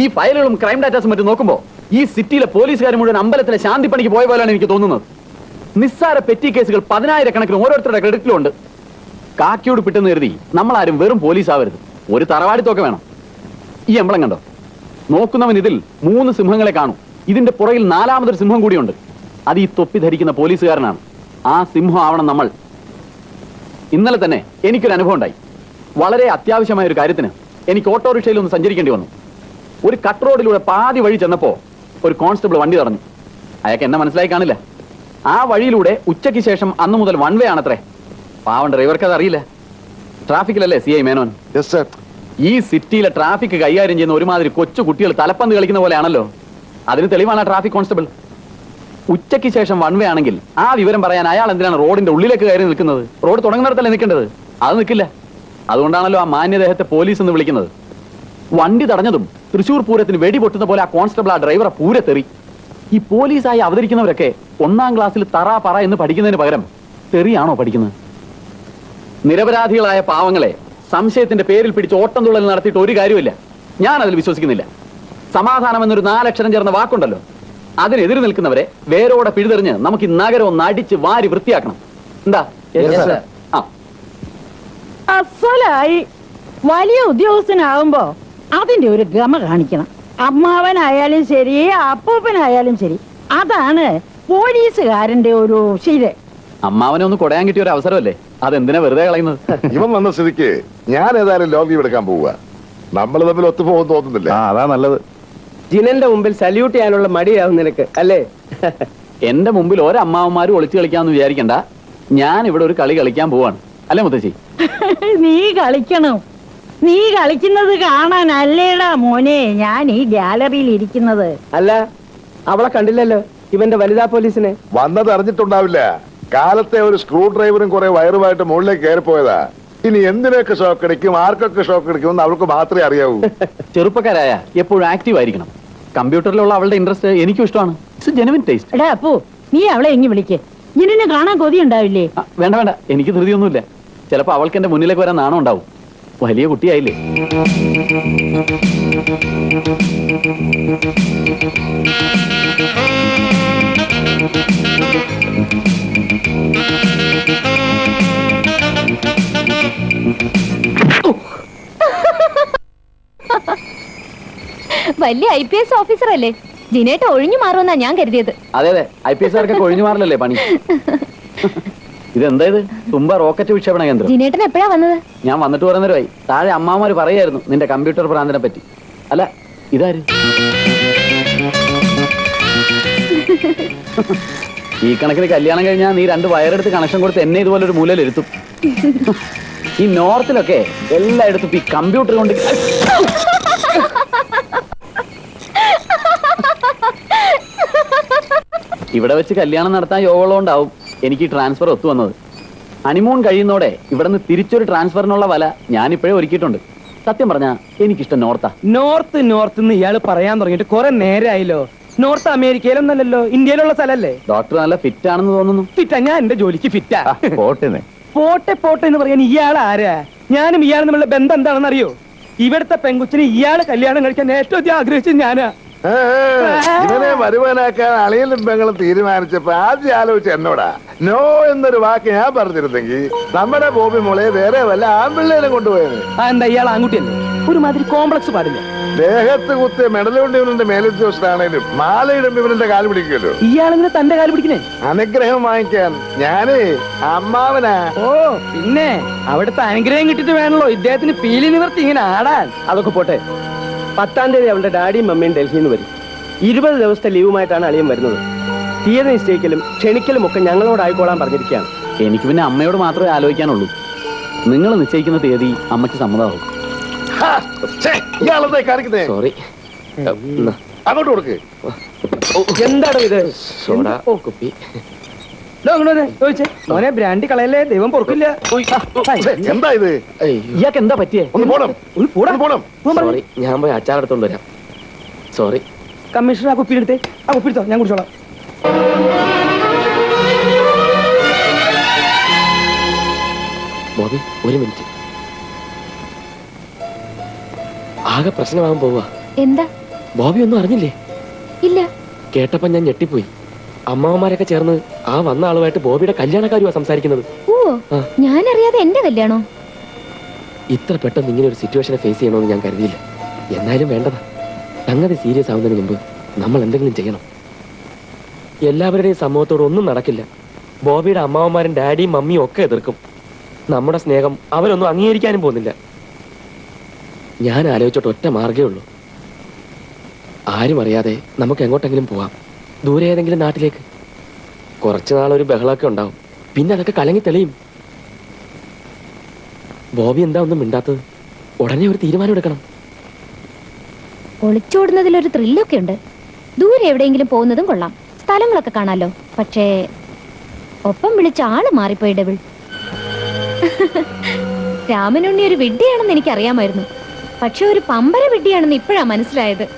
ഈ ഫയലുകളും ക്രൈം ഡാറ്റാസും മറ്റും നോക്കുമ്പോ ഈ സിറ്റിയിലെ പോലീസുകാർ മുഴുവൻ അമ്പലത്തിലെ ശാന്തിപ്പണിക്ക് പോയ പോലെയാണ് എനിക്ക് തോന്നുന്നത്. നിസ്സാര പെറ്റി കേസുകൾ പതിനായിരക്കണക്കിന് ഓരോരുത്തരുടെ ക്രെഡിറ്റിലുണ്ട്. കാക്കിയോട് പിട്ടെന്ന് കരുതി ആരും വെറും പോലീസ് ആവരുത്. ഒരു തറവാടിത്തൊക്കെ വേണം. ഈ എമ്പളം കണ്ടോ? നോക്കുന്നവൻ ഇതിൽ മൂന്ന് സിംഹങ്ങളെ കാണും. ഇതിന്റെ പുറകിൽ നാലാമതൊരു സിംഹം കൂടിയുണ്ട്. അത് ഈ തൊപ്പി ധരിക്കുന്ന പോലീസുകാരനാണ്. ആ സിംഹം ആവണം നമ്മൾ. ഇന്നലെ തന്നെ എനിക്കൊരു അനുഭവം ഉണ്ടായി. വളരെ അത്യാവശ്യമായ ഒരു കാര്യത്തിന് എനിക്ക് ഓട്ടോറിക്ഷയിൽ ഒന്ന് സഞ്ചരിക്കേണ്ടി വന്നു. ഒരു കട്ട് റോഡിലൂടെ പാതി വഴി ചെന്നപ്പോ ഒരു കോൺസ്റ്റബിൾ വണ്ടി തടഞ്ഞു. അയാൾക്ക് എന്നെ മനസ്സിലായി കാണില്ല. ആ വഴിയിലൂടെ ഉച്ചയ്ക്ക് ശേഷം അന്ന് മുതൽ വൺ വേ ആണത്രേ. പാവം ഡ്രൈവർക്ക് അത് അറിയില്ല. ട്രാഫിക്കിലല്ലേ സി ഐ മേനോൻ? ഈ സിറ്റിയിലെ ട്രാഫിക് കൈകാര്യം ചെയ്യുന്ന ഒരുമാതിരി കൊച്ചു കുട്ടികൾ തലപ്പന്ത് കളിക്കുന്ന പോലെയാണല്ലോ. അതിന് തെളിവാണ് ആ ട്രാഫിക് കോൺസ്റ്റബിൾ. ഉച്ചയ്ക്ക് ശേഷം വൺ വേ ആണെങ്കിൽ ആ വിവരം പറയാൻ അയാൾ എന്തിനാണ് റോഡിന്റെ ഉള്ളിലേക്ക് കയറി നിൽക്കുന്നത്? റോഡ് തുടങ്ങുന്നിടത്തല്ലേ നിൽക്കേണ്ടത്? അത് നിൽക്കില്ല. അതുകൊണ്ടാണല്ലോ ആ മാന്യദേഹത്തെ പോലീസ് എന്ന് വിളിക്കുന്നത്. വണ്ടി തടഞ്ഞതും തൃശൂർ പൂരത്തിന് വെടി പൊട്ടുന്ന പോലെ ആ കോൺസ്റ്റബിൾ ആ ഡ്രൈവറെ പൂരത്തെറി. ഈ പോലീസായി അവതരിക്കുന്നവരൊക്കെ ഒന്നാം ക്ലാസ്സിൽ തറ പറ എന്ന് പഠിക്കുന്നതിന് പകരം തെറിയാണോ പഠിക്കുന്നത്? നിരപരാധികളായ പാവങ്ങളെ സംശയത്തിന്റെ പേരിൽ പിടിച്ച് ഓട്ടം തുള്ളൽ നടത്തിയിട്ട് ഒരു കാര്യമില്ല ഞാൻ അതിൽ വിശ്വസിക്കുന്നില്ല. സമാധാനം എന്നൊരു നാലക്ഷരം ചേർന്ന വാക്കുണ്ടല്ലോ. അതിനെതിരെ നിൽക്കുന്നവരെ വേരോടെ പിഴുതെറിഞ്ഞ് നമുക്ക് ഈ നഗരം ഒന്ന് അടിച്ച് വാരി വൃത്തിയാക്കണം. എന്താ? അസലായി വലിയ ഉദ്യോഗസ്ഥനാകുമ്പോ അതിന്റെ ഒരു ഗമ കാണിക്കണം. അമ്മാവനായാലും ശരി അപ്പൂപ്പനായാലും ശരി അതാണ് പോലീസുകാരന്റെ ഒരു ശീല അമ്മാവനെ ഒന്ന് കൊടയാൻ കിട്ടിയ ഒരു അവസരമല്ലേ? അതെന്തിനാ വെറുതെ കളയുന്നത്? ഇവൻ വന്ന സ്ഥിതിക്ക് ഞാൻ ഏതായാലും ലോങ് ലീവ് എടുക്കാൻ പോവുക. നമ്മൾ തമ്മിൽ ഒത്തുപോകും തോന്നുന്നില്ല? ആ അതാ നല്ലത്. ജിനന്റെ മുമ്പിൽ സല്യൂട്ട് ചെയ്യാനുള്ള മടിയാവും നിനക്ക് അല്ലേ? എന്റെ മുമ്പിൽ ഒരമ്മാവന്മാരും ഒളിച്ചു കളിക്കാന്ന് വിചാരിക്കണ്ട. ഞാൻ ഇവിടെ ഒരു കളി കളിക്കാൻ പോവാണ്. അല്ലേ മുത്തശ്ശി? നീ കളിക്കണം. നീ കളിക്കുന്നത് കാണാൻ അല്ലേടാ മോനെ. ഞാൻ ഈ ഗാലറിയിൽ ഇരിക്കുന്നത്. അല്ല അവളെ കണ്ടില്ലല്ലോ ഇവന്റെ വനിതാ പോലീസിനെ. വന്നത് അറിഞ്ഞിട്ടുണ്ടാവില്ല. കാലത്തെ ഒരു സ്ക്രൂ ഡ്രൈവറും കുറെ വയറുമായിട്ട് മുകളിലേക്ക് കയറിപ്പോയതാ. ഇനി എന്തിനൊക്കെ ഷോക്ക് അടിക്കും? ആർക്കൊക്കെ ഷോക്ക് അടിക്കുമെന്ന് അവൾക്ക് മാത്രമേ അറിയാവൂ. ചെറുപ്പക്കാരായ എപ്പോഴും ആക്റ്റീവ് ആയിരിക്കണം. കമ്പ്യൂട്ടറിലുള്ള അവളുടെ ഇൻട്രസ്റ്റ് എനിക്കും ഇഷ്ടമാണ്. ഇറ്റ്സ് ജെനുവിൻ ടേസ്റ്റ് എടാ അപ്പു നീ അവളെ എങ്ങി വിളിക്ക്. നിന്നെ കാണാൻ കൊതി ഉണ്ടാവില്ലേ? വേണ്ട വേണ്ട. എനിക്ക് ധൃതിയൊന്നുമില്ല. ചിലപ്പോ അവൾക്ക് എന്റെ മുന്നിലേക്ക് വരാൻ നാണം ഉണ്ടാവും. വലിയ കുട്ടിയായില്ലേ? വലിയ ഐ പി എസ് ഓഫീസർ അല്ലേ ജിനേട്ട ഒഴിഞ്ഞു മാറുമെന്നാ ഞാൻ കരുതിയത്. അതെ അതെ. ഐ പി എസ് ആർക്കൊക്കെ ഒഴിഞ്ഞു മാറില്ലല്ലേ പണി? ഇതെന്താ ഇത്? തുമ്പ റോക്കറ്റ് വിക്ഷേപണ കേന്ദ്രം. ജിനേട്ടൻ എപ്പോഴാ വന്നത്? ഞാൻ വന്നിട്ട് പറയുന്നവരായി താഴെ അമ്മാമാര് പറയായിരുന്നു നിന്റെ കമ്പ്യൂട്ടർ ഭ്രാന്തിനെ പറ്റി. അല്ല ഇതാര്? ഈ കണക്കിന് കല്യാണം കഴിഞ്ഞാൽ നീ രണ്ട് വയറെടുത്ത് കണക്ഷൻ കൊടുത്ത് എന്നെ ഇതുപോലെ ഒരു മൂലയിൽ ഇരുത്തും. ഈ നോർത്തിലൊക്കെ എല്ലായിടത്തും ഈ കമ്പ്യൂട്ടർ കൊണ്ട് ഇവിടെ വെച്ച് കല്യാണം നടത്താൻ യോഗമുള്ളതുകൊണ്ടാവും. എനിക്ക് ട്രാൻസ്ഫർ ഒത്തു വന്നത്. ഹണിമൂൺ കഴിയുന്നോടെ ഇവിടുന്ന് തിരിച്ചൊരു ട്രാൻസ്ഫറിനുള്ള വല ഞാനിപ്പോഴേ ഒരുക്കിയിട്ടുണ്ട്. സത്യം പറഞ്ഞാ എനിക്കിഷ്ടം നോർത്താ. നോർത്ത് നോർത്ത് എന്ന് ഇയാൾ പറയാൻ തുടങ്ങിയിട്ട് കുറെ നേരമായല്ലോ നോർത്ത് അമേരിക്കയിലൊന്നല്ലല്ലോ ഇന്ത്യയിലുള്ള സ്ഥലല്ലേ? ഡോക്ടർ നല്ല ഫിറ്റ് ആണെന്ന് തോന്നുന്നു. ഫിറ്റാ ഞാൻ എന്റെ ജോലിക്ക് ഫിറ്റാ പോട്ടെന്നെ പോട്ടെ പോട്ടെ എന്ന് പറയാൻ ഇയാൾ ആരാ? ഞാനും ഇയാളും തമ്മിലുള്ള ബന്ധം എന്താണെന്ന് അറിയോ ഇവിടുത്തെ പെങ്കുച്ചിനെ ഇയാൾ കല്യാണം കഴിക്കാൻ ഏറ്റവും അധികം ആഗ്രഹിച്ചത് ഞാനാ. ഇവനെ വരുവാനാക്കാൻ അളിയലും പെങ്ങളും തീരുമാനിച്ചപ്പോ ആദ്യം ആലോചിച്ച എന്നോടാ. നോ എന്നൊരു വാക്ക് ഞാൻ പറഞ്ഞിരുന്നെങ്കിൽ നമ്മുടെ ബോബി മോളെ വേറെ വല്ല ആൺപിള്ളേനെ കൊണ്ടുപോയത് എന്താ ഇയാൾ ആൺകുട്ടിയല്ലേ? ഒരുമാതിരി കോംപ്ലക്സ് പാടില്ല? ദേഹത്ത് കുത്തിയ മെഡലുകൊണ്ട് ഇവന്റെ മേലുദ്യോഗസ്ഥനാണേലും മാലയിടും ഇവന്റെ കാൽ പിടിക്കുമല്ലോ. ഇയാളിങ്ങനെ തന്റെ കാൽ പിടിക്കണേ? അനുഗ്രഹം വാങ്ങിക്കാൻ ഞാനേ അമ്മാവനാ. ഓ പിന്നെ അവിടുത്തെ അനുഗ്രഹം കിട്ടിട്ട് വേണല്ലോ. ഇദ്ദേഹത്തിന് പീലി നിവർത്തി ഇങ്ങനെ ആടാൻ. അതൊക്കെ പോട്ടെ. പത്താം തീയതി അവളുടെ ഡാഡിയും മമ്മിയും ഡൽഹിയിൽ നിന്ന് വരും. ഇരുപത് ദിവസത്തെ ലീവുമായിട്ടാണ് അളിയൻ വരുന്നത്. തീയതി നിശ്ചയിക്കലും ക്ഷണിക്കലും ഒക്കെ ഞങ്ങളോട് ആയിക്കോളാൻ പറഞ്ഞിരിക്കുകയാണ്. എനിക്ക് പിന്നെ അമ്മയോട് മാത്രമേ ആലോചിക്കാനുള്ളൂ. നിങ്ങൾ നിശ്ചയിക്കുന്ന തീയതി അമ്മയ്ക്ക് സമ്മതമാകും സോറി അങ്ങോട്ട് കൊടുക്ക്. എന്താണ് ഇത്? സോഡ കുപ്പി. മോനെ ബ്രാൻഡി കളയല്ലേ? ദൈവം പൊറുക്കില്ല. എന്താ ഇത്? ഇയാൾക്ക് എന്താ പറ്റിയേ? ഒന്ന് പോണം. പോണം. പോണം സോറി ഞാൻ പോയി അച്ചാർ എടുത്തോണ്ട് വരാം. സോറി കമ്മീഷണർ ആ കുപ്പി എടുത്തേ. ആ കുപ്പിടുത്തോ ഞാൻ കുടിച്ചോളാം. ബോബി ഒരു മിനിറ്റ്. ആകെ പ്രശ്നമാകാൻ പോവാ. എന്താ? ബോബി ഒന്നും അറിഞ്ഞില്ലേ? ഇല്ല. കേട്ടപ്പോ ഞാൻ ഞെട്ടിപ്പോയി. അമ്മാവന്മാരൊക്കെ ചേർന്ന് ആ വന്ന ആളുമായിട്ട് ബോബിയുടെ കല്യാണക്കാരുവാ സംസാരിക്കുന്നത്. ഓ ഞാൻ അറിയാതെ എന്റെ കല്യാണോ? ഇത്ര പെട്ടെന്ന് ഇങ്ങനെ ഒരു സിറ്റുവേഷനെ ഫേസ് ചെയ്യണമെന്ന് ഞാൻ കരുതിയില്ല. എന്നാലും വേണ്ടതാ. സംഗതി സീരിയസ് ആവുന്നതിന് മുമ്പ് നമ്മൾ എന്തെങ്കിലും ചെയ്യണം. എല്ലാവരുടെയും സമൂഹത്തോട് ഒന്നും നടക്കില്ല. ബോബിയുടെ അമ്മാവന്മാരും ഡാഡിയും മമ്മിയും ഒക്കെ എതിർക്കും. നമ്മുടെ സ്നേഹം അവരൊന്നും അംഗീകരിക്കാനും പോകുന്നില്ല. ഞാൻ ആലോചിച്ചോട്ട് ഒറ്റ മാർഗേ ഉള്ളൂ. ആരും അറിയാതെ നമുക്ക് എങ്ങോട്ടെങ്കിലും പോവാം. ദൂരെ ഏതെങ്കിലും നാട്ടിലേക്ക്. കുറച്ചു നാളൊരു ബഹളമൊക്കെ ഉണ്ടാവും. പിന്നെ അതൊക്കെ കലങ്ങി തെളിയും. ബോബി എന്താ ഒന്നും മിണ്ടാത്തത്? ഉടനെ ഒരു തീരുമാനം എടുക്കണം. ഒളിച്ചോടുന്നതിൽ ഒരു ത്രില്ലൊക്കെ ഉണ്ട്. ദൂരെ എവിടെയെങ്കിലും പോകുന്നതും കൊള്ളാം. സ്ഥലങ്ങളൊക്കെ കാണാലോ. പക്ഷേ ഒപ്പം വിളിച്ച ആൾ മാറിപ്പോയി ഡബിൾ. രാമനുണ്ണി ഒരു വിഡ്ഢിയാണെന്ന് എനിക്കറിയാമായിരുന്നു. പക്ഷെ ഒരു പമ്പര വിഡ്ഢിയാണെന്ന് ഇപ്പോഴാ മനസ്സിലായത്.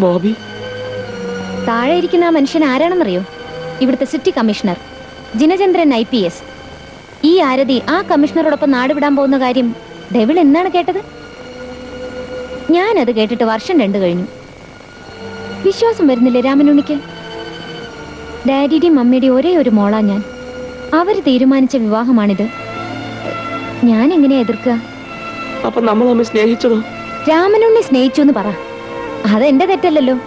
ബോബി? താഴെ ഇരിക്കുന്ന ആ മനുഷ്യൻ ആരാണെന്നറിയോ? ഇവിടുത്തെ city commissioner Jinachandran I P S. ഈ ആരതി ആ കമ്മീഷണറോടൊപ്പം നാടുവിടാൻ പോകുന്ന കാര്യം ഡെവിൾ എന്നാണ് കേട്ടത്? ഞാനത് കേട്ടിട്ട് വർഷം രണ്ടു കഴിഞ്ഞു. വിശ്വാസം വരുന്നില്ലേ രാമനുണ്ണിക്ക്? ഡാഡിയുടെയും മമ്മിയുടെയും ഒരേ ഒരു മോളാ ഞാൻ. അവർ തീരുമാനിച്ച വിവാഹമാണിത്. ഞാൻ എങ്ങനെയാ എതിർക്കുക? അപ്പൊ നമ്മൾ തമ്മിൽ സ്നേഹിച്ചതോ? രാമനുണ്ണി സ്നേഹിച്ചു എന്ന് പറ. അതെന്റെ തെറ്റല്ലല്ലോ.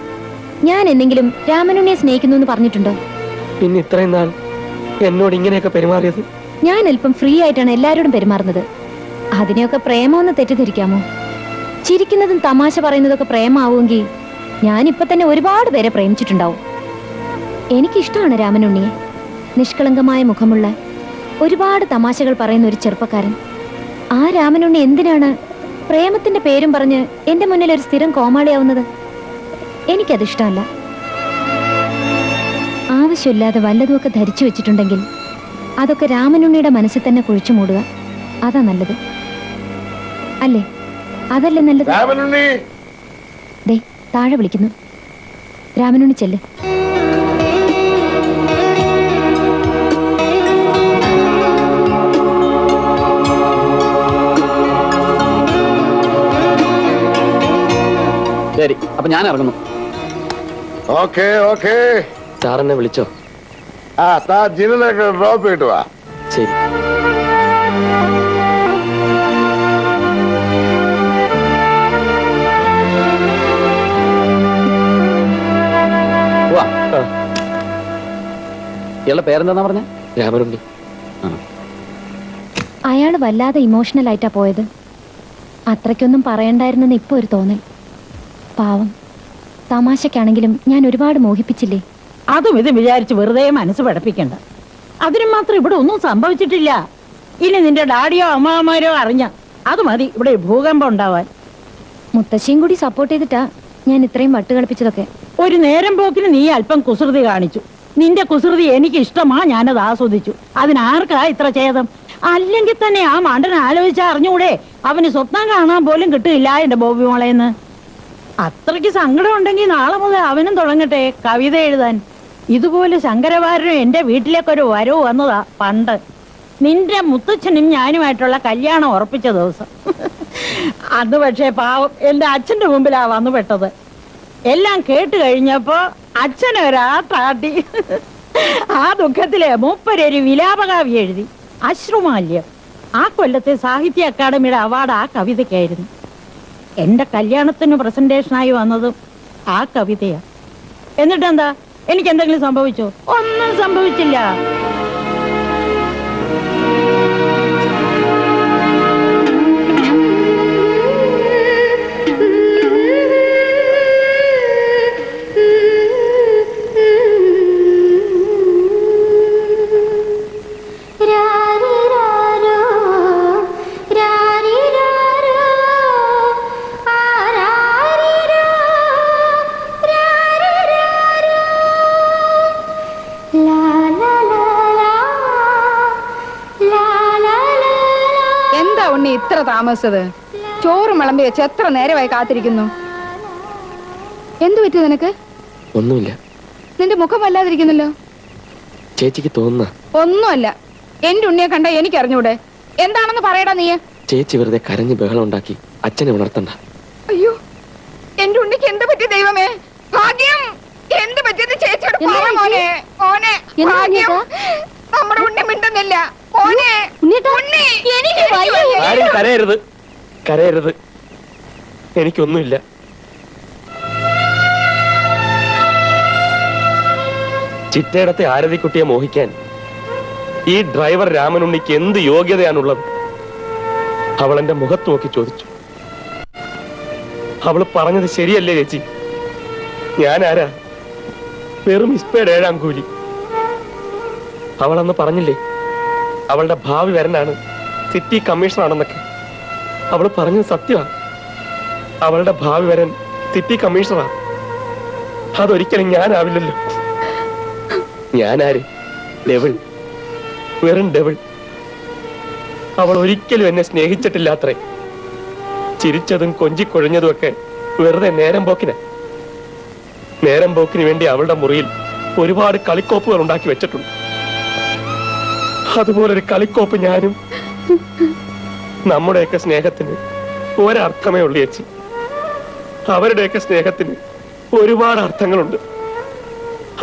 ഞാൻ എന്തെങ്കിലും രാമനുണ്ണിയെ സ്നേഹിക്കുന്നു എന്ന് പറഞ്ഞിട്ടുണ്ടോ? പിന്നെ ഇത്രയും നാൾ എന്നോട് ഇങ്ങനെയൊക്കെ പെരുമാറിയത്? ഞാൻ അല്പം ഫ്രീ ആയിട്ടാണ് എല്ലാവരോടും പെരുമാറുന്നത്. അതിനെയൊക്കെ പ്രേമമെന്ന് തെറ്റിദ്ധരിക്കാമോ? ചിരിക്കുന്നതും തമാശ പറയുന്നതൊക്കെ പ്രേമാവുമെങ്കിൽ ഞാൻ ഇപ്പൊ തന്നെ ഒരുപാട് പേരെ പ്രേമിച്ചിട്ടുണ്ടാവും. എനിക്കിഷ്ടമാണ് രാമനുണ്ണിയെ. നിഷ്കളങ്കമായ മുഖമുള്ള ഒരുപാട് തമാശകൾ പറയുന്ന ഒരു ചെറുപ്പക്കാരൻ. ആ രാമനുണ്ണി എന്തിനാണ് പ്രേമത്തിന്റെ പേരും പറഞ്ഞ് എന്റെ മുന്നിൽ ഒരു സ്ഥിരം കോമാളിയാവുന്നത്? എനിക്കതിഷ്ടമല്ല. ആവശ്യമില്ലാതെ വല്ലതുമൊക്കെ ധരിച്ചു വെച്ചിട്ടുണ്ടെങ്കിൽ അതൊക്കെ രാമനുണ്ണിയുടെ മനസ്സിൽ തന്നെ കുഴിച്ചു മൂടുക. അതാ നല്ലത്. അല്ലേ? അതല്ലേ നല്ലത്? രാമനുണ്ണി! ദേ താഴെ വിളിക്കുന്നു. രാമനുണ്ണി ചെല്ല്. ശരി അപ്പൊ ഞാൻ ഇറങ്ങുന്നു. Okay okay. എന്നെ വിളിച്ചോ? ആ താ ജിനിലേക്ക് ഡ്രോപ്പ് ചെയ്തിട്ട് വാ. ശരി. അയാൾ ആ, ഇയാളുടെ പേരെന്താ പറഞ്ഞ? രാമനുണ്ണി അയാൾ വല്ലാതെ ഇമോഷണൽ ആയിട്ടാ പോയത്. അത്രയ്ക്കൊന്നും പറയണ്ടായിരുന്നെന്ന് ഇപ്പൊ ഒരു തോന്നൽ. പാവം. തമാശക്കാണെങ്കിലും ഞാൻ ഒരുപാട് മോഹിപ്പിച്ചില്ലേ? അതും ഇതും വിചാരിച്ച് വെറുതെ മനസ്സ് പഠിപ്പിക്കണ്ട. അതിന് മാത്രം ഇവിടെ ഒന്നും സംഭവിച്ചിട്ടില്ല. ഇനി നിന്റെ ഡാഡിയോ അമ്മാമാരോ അറിഞ്ഞ അത് മതി ഇവിടെ ഭൂകമ്പം ഉണ്ടാവാൻ. മുത്തശ്ശിയും കൂടി സപ്പോർട്ട് ചെയ്തിട്ടാ ഞാൻ ഇത്രയും വട്ട് കളിപ്പിച്ചതൊക്കെ. ഒരു നേരം പോക്കിന് നീ അല്പം കുസൃതി കാണിച്ചു. നിന്റെ കുസൃതി എനിക്ക് ഇഷ്ടമാ ഞാനത് ആസ്വദിച്ചു. അതിനാർക്കാ ഇത്ര ഛേദം? അല്ലെങ്കിൽ തന്നെ ആ മണ്ടൻ ആലോചിച്ച അറിഞ്ഞൂടെ? അവന് സ്വപ്നം കാണാൻ പോലും കിട്ടില്ല എന്റെ ബോബി മോളേന്ന്. അത്രയ്ക്ക് സങ്കടം ഉണ്ടെങ്കിൽ നാളെ മുതൽ അവനും തുടങ്ങട്ടെ കവിത എഴുതാൻ. ഇതുപോലെ ശങ്കരവാരനും എന്റെ വീട്ടിലേക്കൊരു വരവ് വന്നതാ പണ്ട്. നിന്റെ മുത്തച്ഛനും ഞാനുമായിട്ടുള്ള കല്യാണം ഉറപ്പിച്ച ദിവസം. അന്ന് പക്ഷേ പാവം എന്റെ അച്ഛന്റെ മുമ്പിലാ വന്നു പെട്ടത്. എല്ലാം കേട്ട് കഴിഞ്ഞപ്പോ അച്ഛനൊരാ താട്ടി ആ ദുഃഖത്തിലെ മൂപ്പരൊരു വിലാപകാവ്യ എഴുതി. അശ്രുമാല്യം. ആ കൊല്ലത്തെ സാഹിത്യ അക്കാദമിയുടെ അവാർഡ് ആ കവിതയ്ക്കായിരുന്നു. എന്റെ കല്യാണത്തിന് പ്രസന്റേഷനായി വന്നതും ആ കവിതയാ. എന്നിട്ടെന്താ? എനിക്ക് എന്തെങ്കിലും സംഭവിച്ചോ? ഒന്നും സംഭവിച്ചില്ല. ഇത്ര താമസിച്ചത്? ചോറും വിളമ്പി വെച്ച് എത്ര നേരമായി കാത്തിരിക്കുന്നു? എന്തു പറ്റി നിനക്ക്? ഒന്നുമില്ല. നിന്റെ മുഖം വല്ലാതിരിക്കുന്നല്ലോ? ചേച്ചിക്ക് തോന്നുന്ന. ഒന്നുമല്ല. എന്റെ ഉണ്ണിയെ കണ്ട എനിക്ക് അറിഞ്ഞൂടെ എന്താണെന്ന് പറയടാ നീ ചേച്ചി വെറുതെ കരഞ്ഞ് ബഹളം ഉണ്ടാക്കി അച്ഛനെ ഉണർത്തണ്ട. അയ്യോ എന്റെ ഉണ്ണിക്ക് എന്ത് പറ്റി ദൈവമേ? ഭാഗ്യം! എന്ത് പറ്റിയെന്ന് ചേച്ചിയുടെ പറ മോനെ. മോനെ ഭാഗ്യം! നമ്മുടെ ഉണ്ണി മിണ്ടുന്നില്ല. ആരും കരയരുത്. കരയരുത്. എനിക്കൊന്നുമില്ല. ചിറ്റയിടത്തെ ആരതിക്കുട്ടിയെ മോഹിക്കാൻ ഈ ഡ്രൈവർ രാമനുണ്ണിക്ക് എന്ത് യോഗ്യതയാണുള്ളത്? അവൾ എന്റെ മുഖത്ത് നോക്കി ചോദിച്ചു. അവൾ പറഞ്ഞത് ശരിയല്ലേ ചേച്ചി? ഞാൻ ആരാ വെറും ഇസ്പേഡ് ഏഴാം കൂലി. അവളന്ന് പറഞ്ഞില്ലേ അവളുടെ ഭാവി വരനാണ് സിറ്റി കമ്മീഷണർ ആണെന്നൊക്കെ. അവൾ പറഞ്ഞത് സത്യമാണ് അവളുടെ ഭാവി വരൻ സിറ്റി കമ്മീഷണറാണ് അതൊരിക്കലും ഞാനാവില്ലല്ലോ. ഞാനാര്? ഡെവിൾ വെറും ഡെവിൾ അവൾ ഒരിക്കലും എന്നെ സ്നേഹിച്ചിട്ടില്ലാത്രേ. ചിരിച്ചതും കൊഞ്ചിക്കൊഴിഞ്ഞതും ഒക്കെ വെറുതെ നേരം പോക്കിന്. നേരം പോക്കിന് വേണ്ടി അവളുടെ മുറിയിൽ ഒരുപാട് കളിക്കോപ്പുകൾ ഉണ്ടാക്കി വെച്ചിട്ടുണ്ട്. അതുപോലൊരു കളിക്കോപ്പ് ഞാനും. നമ്മുടെയൊക്കെ സ്നേഹത്തിന് ഒരർത്ഥമേ ഉള്ളു ചേച്ചി. അവരുടെയൊക്കെ സ്നേഹത്തിന് ഒരുപാട് അർത്ഥങ്ങളുണ്ട്.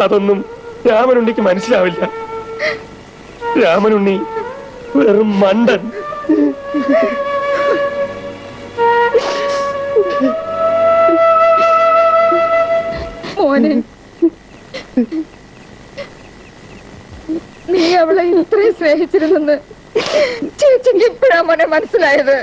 അതൊന്നും രാമനുണ്ണിക്ക് മനസ്സിലാവില്ല. രാമനുണ്ണി വെറും മണ്ടൻ. മോനെ. നീ അവളെ ഇത്രയും സ്നേഹിച്ചിരുന്നെന്ന് ചേച്ചിക്ക് ഇപ്പഴാ മോനെ മനസ്സിലായത്.